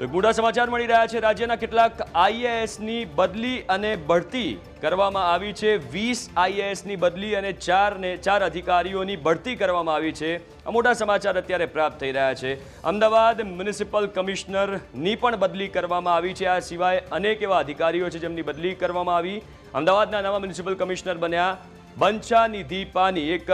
તો એક સમાચાર મળી રહ્યા છે. રાજ્યના કેટલાક આઈએએસની બદલી અને બઢતી કરવામાં આવી છે. વીસ આઈએએસની બદલી અને ચારને, ચાર અધિકારીઓની બઢતી કરવામાં આવી છે. આ મોટા સમાચાર અત્યારે પ્રાપ્ત થઈ રહ્યા છે. અમદાવાદ મ્યુનિસિપલ કમિશનરની પણ બદલી કરવામાં આવી છે. આ સિવાય અનેક એવા અધિકારીઓ છે જેમની બદલી કરવામાં આવી. અમદાવાદના નવા મ્યુનિસિપલ કમિશનર બન્યા બંછાનિધિ પાની એક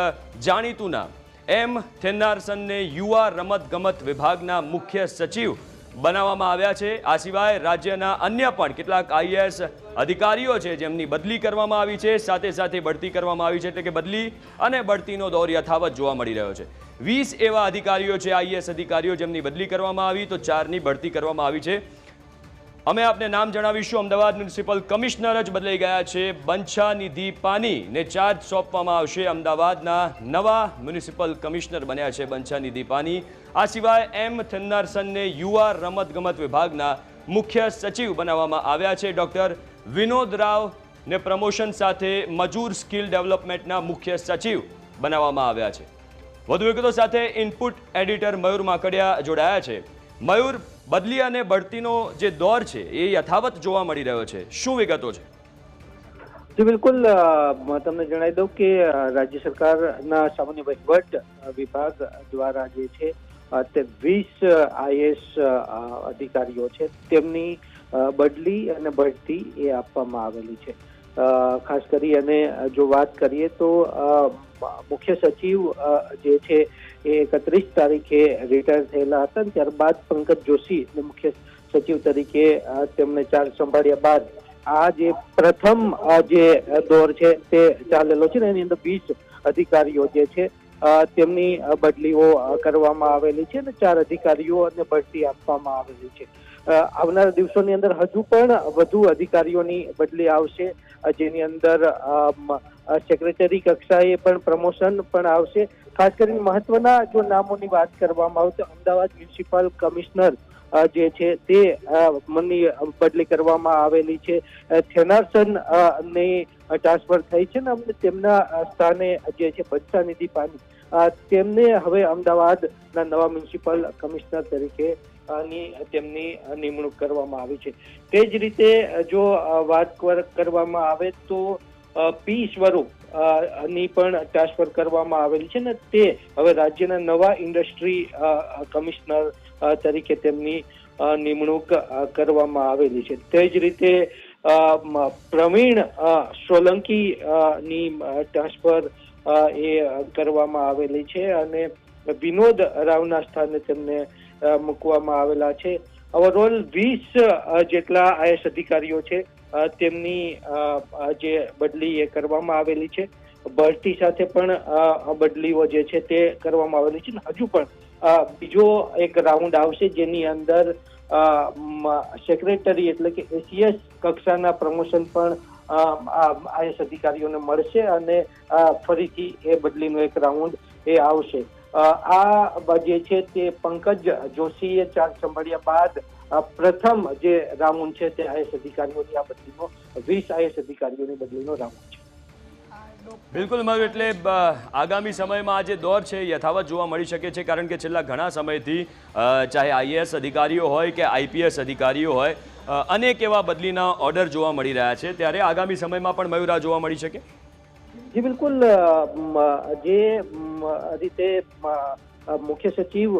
જાણીતું નામ. એમ થેન્નારસનને યુવા રમતગમત વિભાગના મુખ્ય સચિવ બનાવવામાં આવ્યા છે. આ સિવાય રાજ્યના અન્ય પણ કેટલાક આઈએએસ અધિકારીઓ છે જેમની બદલી કરવામાં આવી છે. સાથે સાથે બઢતી કરવામાં આવી છે એટલે કે બદલી અને બઢતીનો દોર યથાવત જોવા મળી રહ્યો છે. વીસ એવા અધિકારીઓ છે, આઈએએસ અધિકારીઓ જેમની બદલી કરવામાં આવી તો ચારની બઢતી કરવામાં આવી છે. અમે આપને નામ જણાવીશું. અમદાવાદ મ્યુનિસિપલ કમિશનર જ બદલાઈ ગયા છે. બંછાનિધિ પાનીને ચાર્જ સોંપવામાં આવશે. અમદાવાદના નવા મ્યુનિસિપલ કમિશનર બન્યા છે બંછાનિધિ પાની. આ સિવાય એમ થન્નારસનને યુવા રમતગમત વિભાગના મુખ્ય સચિવ બનાવવામાં આવ્યા છે. ડૉક્ટર વિનોદ રાવને પ્રમોશન સાથે મજૂર સ્કિલ ડેવલપમેન્ટના મુખ્ય સચિવ બનાવવામાં આવ્યા છે. વધુ વિગતો સાથે ઇનપુટ એડિટર મયુર માકડિયા જોડાયા છે. મયુર, બદલી અને બઢતીનો જે દોર છે એ યથાવત જોવા મળી રહ્યો છે. શું વિગતો છે? બિલકુલ તમને જણાવી દઉં કે રાજ્ય સરકારના સામાન્ય વહીવટ વિભાગ દ્વારા જે છે તે વીસ આઈએસ અધિકારીઓ છે. તેમની બદલી અને બઢતી એ આપવામાં આવેલી છે. ખાસ કરી અને જો વાત કરીએ તો મુખ્ય સચિવ જે છે એ એકત્રીસ તારીખે રિટાયર થયેલા હતા ત્યારબાદ પંકજ જોશી મુખ્ય સચિવ તરીકે તેમને ચાર્જ સંભાળ્યા બાદ આ જે પ્રથમ જે દોર છે તે ચાલેલો છે ને એની અંદર વીસ અધિકારીઓ જે છે તેમની બદલીઓ કરવામાં આવેલી છે અને ચાર અધિકારીઓને બઢતી આપવામાં આવેલી છે. આવનારા દિવસોની અંદર હજુ પણ વધુ અધિકારીઓની બદલી આવશે. જેની અંદર સેક્રેટરી કક્ષાએ પણ પ્રમોશન પણ આવશે. ખાસ કરીને મહત્વના જો નામોની વાત કરવામાં આવે તો અમદાવાદ મ્યુનિસિપલ કમિશનર જે છે તે મની બદલી કરવામાં આવેલી છે. થેનારસનની ટ્રાન્સફર થઈ છે ને અમને તેમના સ્થાને જે છે બંછાનિધિ પાની અ, તેમને હવે અમદાવાદના નવા મ્યુનિસિપલ કમિશનર તરીકે તેમની નિમણૂક કરવામાં આવી છે. તે જ રીતે જો વાત કરવામાં આવે તો પી સ્વરૂપની પણ ટ્રાન્સફર કરવામાં આવેલી છે ને તે હવે રાજ્યના નવા ઇન્ડસ્ટ્રી કમિશનર તરીકે તેમની નિમણૂક કરવામાં આવેલી છે. તે જ રીતે પ્રવીણ સોલંકી ની ટ્રાન્સફર એ કરવામાં આવેલી છે અને વિનોદ રાવના સ્થાને તેમને મૂકવામાં આવેલા છે. ઓવરઓલ વીસ જેટલા આઈએસ અધિકારીઓ છે તેમની જે બદલી એ કરવામાં આવેલી છે. ભરતી સાથે પણ બદલીઓ જે છે તે કરવામાં આવેલી છે. હજુ પણ બીજો એક રાઉન્ડ આવશે જેની અંદર સેક્રેટરી એટલે કે એસીએસ કક્ષાના પ્રમોશન પણ આઈએસ અધિકારીઓને મળશે અને ફરીથી એ બદલીનો એક રાઉન્ડ એ આવશે. આ જે છે તે પંકજ જોશીએ ચાર્જ સંભાળ્યા બાદ પ્રથમ જે રાઉન્ડ છે તે આઈએસ અધિકારીઓની આ બદલીનો, વીસ આઈએસ અધિકારીઓની બદલીનો રાઉન્ડ છે. બિલકુલ, મારું એટલે આગામી સમયમાં આ જે દોર છે, યથાવત જોવા મળી શકે છે, કારણ કે છેલ્લા ઘણા સમયથી ચાહે આઈએએસ અધિકારીઓ હોય કે આઈપીએસ અધિકારીઓ હોય અનેક એવા બદલીના ઓર્ડર જોવા મળી રહ્યા છે. ત્યારે આગામી સમયમાં પણ મયુર જોવા મળી શકે? જી, બિલકુલ જે રીતે મુખ્ય સચિવ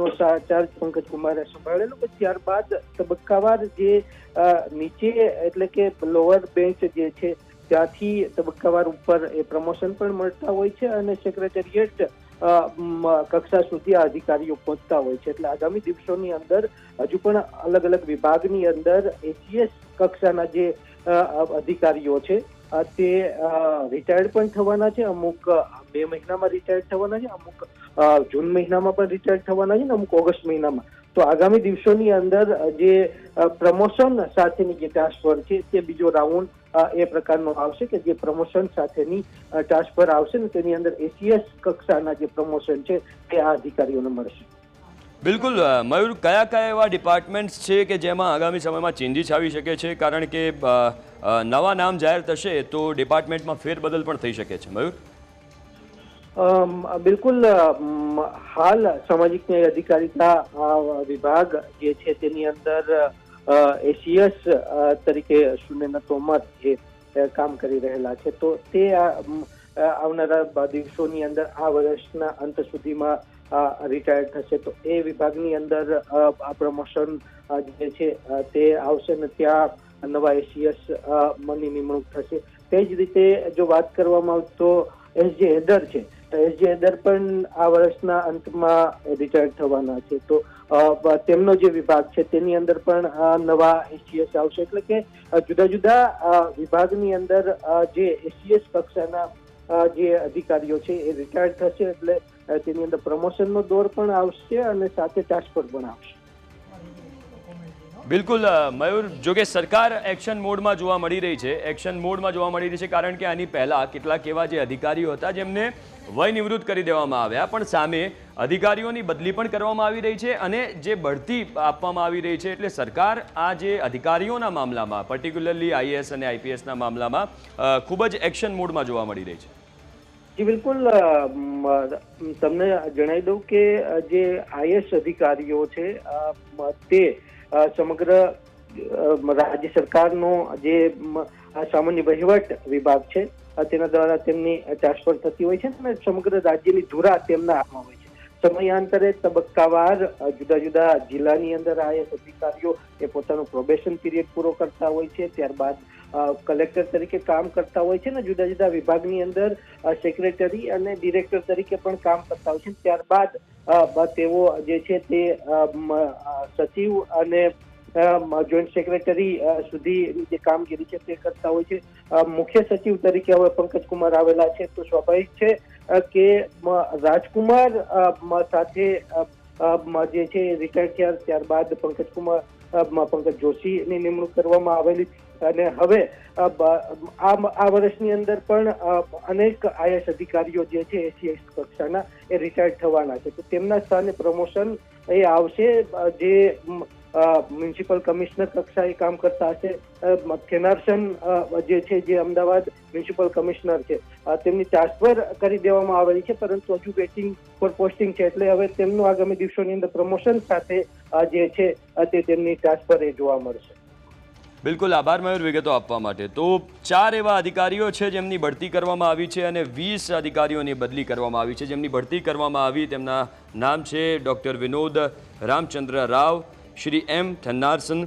નો ચાર્જ પંકજ કુમારે પછી ત્યારબાદ તબક્કાવાર જે નીચે એટલે કે લોઅર બેન્ચ જે છે ત્યાંથી તબક્કાવાર ઉપર એ પ્રમોશન પણ મળતા હોય છે અને સેક્રેટરીએટ કક્ષા સુધી આ અધિકારીઓ પહોંચતા હોય છે. એટલે આગામી દિવસોની અંદર હજુ પણ અલગ અલગ વિભાગની અંદર એસીએસ કક્ષાના જે અધિકારીઓ છે તે રિટાયર્ડ પણ થવાના છે. અમુક બે મહિનામાં રિટાયર્ડ થવાના છે, અમુક જૂન મહિનામાં પણ રિટાયર્ડ થવાના છે ને અમુક ઓગસ્ટ મહિનામાં. તો આગામી દિવસોની અંદર જે પ્રમોશન સાથેની જે ટ્રાન્સફર છે, તે બીજો રાઉન્ડ એ પ્રકારનો આવશે કે જે પ્રમોશન સાથેની ટ્રાન્સફર આવશે ને તેની અંદર એસીએસ કક્ષાના જે પ્રમોશન છે તે આ અધિકારીઓને મળશે. બિલકુલ મયુર કયા કયા એવા ડિપાર્ટમેન્ટ્સ છે કે જેમાં આગામી સમયમાં ચેન્જીસ આવી શકે છે? કારણ કે નવા નામ જાહેર થશે તો ડિપાર્ટમેન્ટમાં ફેરબદલ પણ થઈ શકે છે. મયુર? બિલકુલ હાલ સામાજિક ન્યાય અધિકારીતા વિભાગ જે છે તેની અંદર એસીએસ તરીકે સુનેના તોમર જે કામ કરી રહેલા છે. તો તે આવનારા દિવસોની અંદર આ વર્ષના અંત સુધીમાં રિટાયર થશે. તો એ વિભાગની અંદર આ પ્રમોશન જે છે તે આવશે ને ત્યાં નવા એસીએસ મની નિમણૂક થશે. તે જ રીતે જો વાત કરવામાં આવે તો એસ જે હેદર છે તો એસ જે હેદર પણ આ વર્ષના અંતમાં રિટાયર થવાના છે. તો તેમનો જે વિભાગ છે તેની અંદર પણ નવા એસટીએસ આવશે. એટલે કે જુદા જુદા વિભાગની અંદર જે એસીએસ કક્ષાના જે અધિકારીઓ છે એ રિટાયર્ડ થશે. એટલે તેની અંદર પ્રમોશનનો દોર પણ આવશે અને સાથે ટ્રાન્સફર પણ આવશે. બિલકુલ મયુર, જો કે સરકાર એક્શન મોડમાં જોવા મળી રહી છે. એક્શન મોડમાં જોવા મળી રહી છે કારણ કે આની પહેલાં કેટલાક એવા જે અધિકારીઓ હતા જેમને વય નિવૃત્ત કરી દેવામાં આવ્યા, પણ સામે અધિકારીઓની બદલી પણ કરવામાં આવી રહી છે અને જે બઢતી આપવામાં આવી રહી છે એટલે સરકાર આ જે અધિકારીઓના મામલામાં પર્ટિક્યુલરલી આઈએએસ અને આઈપીએસના મામલામાં ખૂબ જ એક્શન મોડમાં જોવા મળી રહી છે. જી, બિલકુલ તમને જણાવી દઉં કે જે આઈએસ અધિકારીઓ છે તે સમગ્ર રાજ્ય સરકારનો જે સામાન્ય વહીવટ વિભાગ છે તેના દ્વારા તેમની ટ્રાન્સફર થતી હોય છે અને સમગ્ર રાજ્યની ધુરા તેમના હાથમાં હોય છે. સમયાંતરે તબક્કાવાર જુદા જુદા જિલ્લાની અંદર આઈએસ અધિકારીઓ એ પોતાનું પ્રોબેશન પીરિયડ પૂરો કરતા હોય છે. ત્યારબાદ કલેક્ટર તરીકે કામ કરતા હોય છે ને, જુદા જુદા વિભાગની અંદર સેક્રેટરી અને ડિરેક્ટર તરીકે પણ કામ કરતા હોય છે. ત્યારબાદ તેઓ જે છે તે સચિવ અને જોઈન્ટ સેક્રેટરી સુધી જે કામગીરી છે તે કરતા હોય છે. મુખ્ય સચિવ તરીકે હવે પંકજ કુમાર આવેલા છે. તો સ્વાભાવિક છે કે રાજકુમાર સાથે જે છે રિટાયર થયા ત્યારબાદ પંકજ કુમાર પંકજ જોશીની નિમણૂક કરવામાં આવેલી અને હવે આ વર્ષની અંદર પણ અનેક આઈએસ અધિકારીઓ જે છે એસીએસ કક્ષાના, એ રિટાયર્ડ થવાના છે. તો તેમના સ્થાને પ્રમોશન એ આવશે. જે મ્યુનિસિપલ કમિશનર કક્ષાએ કામ કરતા હશે. કેનારસન જે છે, જે અમદાવાદ મ્યુનિસિપલ કમિશનર છે. તેમની ટ્રાન્સફર કરી દેવામાં આવેલી છે, પરંતુ હજુ વેટિંગ ફોર પોસ્ટિંગ છે. એટલે હવે તેમનું આગામી દિવસોની અંદર પ્રમોશન સાથે જે છે તે તેમની ટ્રાન્સફર એ જોવા મળશે. બિલકુલ આભાર મયુર વિગતો આપવા માટે. તો ચાર એવા અધિકારીઓ છે જેમની બઢતી કરવામાં આવી છે અને વીસ અધિકારીઓની બદલી કરવામાં આવી છે. જેમની બઢતી કરવામાં આવી તેમના નામ છે ડૉક્ટર વિનોદ રામચંદ્ર રાવ, શ્રી એમ થન્નારસન,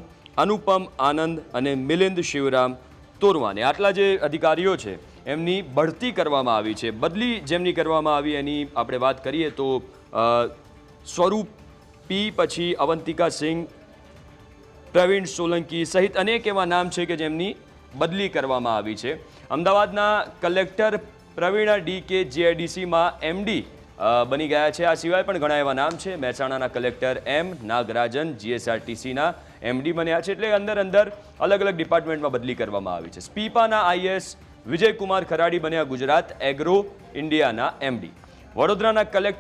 અનુપમ આનંદ અને મિલિંદ શિવરામ તોરવાને. આટલા જે અધિકારીઓ છે એમની બઢતી કરવામાં આવી છે. બદલી જેમની કરવામાં આવી એની આપણે વાત કરીએ તો સ્વરૂપ પી પછી અવંતિકા સિંહ પ્રવીણ સોલંકી સહિત અનેક એવા નામ છે કે જેમની બદલી કરવામાં આવી છે. અમદાવાદના કલેક્ટર પ્રવીણા ડી કે જીઆઈડીસીમાં એમડી બની ગયા છે. આ સિવાય પણ ઘણા એવા નામ છે. મહેસાણાના કલેક્ટર એમ, નાગરાજન, જીએસઆરટીસીના એમડી બન્યા છે. એટલે અંદર અંદર અલગ અલગ ડિપાર્ટમેન્ટમાં બદલી કરવામાં આવી છે. સ્પીપાના આઈએસ વિજયકુમાર ખરાડી બન્યા ગુજરાત એગ્રો ઇન્ડિયાના એમડી. વડોદરાના કલેક્ટર